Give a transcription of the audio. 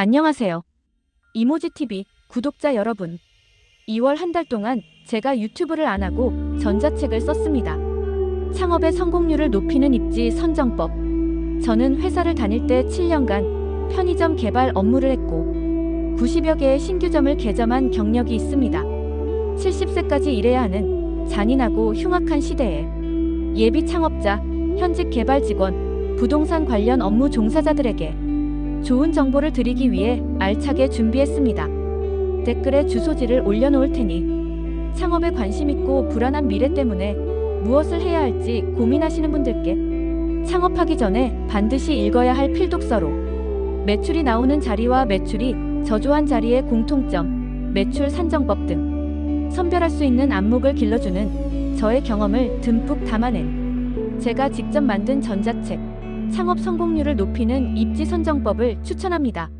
안녕하세요. 이모지TV 구독자 여러분. 2월 한 달 동안 제가 유튜브를 안 하고 전자책을 썼습니다. 창업의 성공률을 높이는 입지 선정법. 저는 회사를 다닐 때 7년간 편의점 개발 업무를 했고 90여 개의 신규점을 개점한 경력이 있습니다. 70세까지 일해야 하는 잔인하고 흉악한 시대에 예비 창업자, 현직 개발 직원, 부동산 관련 업무 종사자들에게 좋은 정보를 드리기 위해 알차게 준비했습니다. 댓글에 주소지를 올려놓을 테니 창업에 관심 있고 불안한 미래 때문에 무엇을 해야 할지 고민하시는 분들께 창업하기 전에 반드시 읽어야 할 필독서로 매출이 나오는 자리와 매출이 저조한 자리의 공통점, 매출 산정법 등 선별할 수 있는 안목을 길러주는 저의 경험을 듬뿍 담아낸 제가 직접 만든 전자책 창업 성공률을 높이는 입지 선정법을 추천합니다.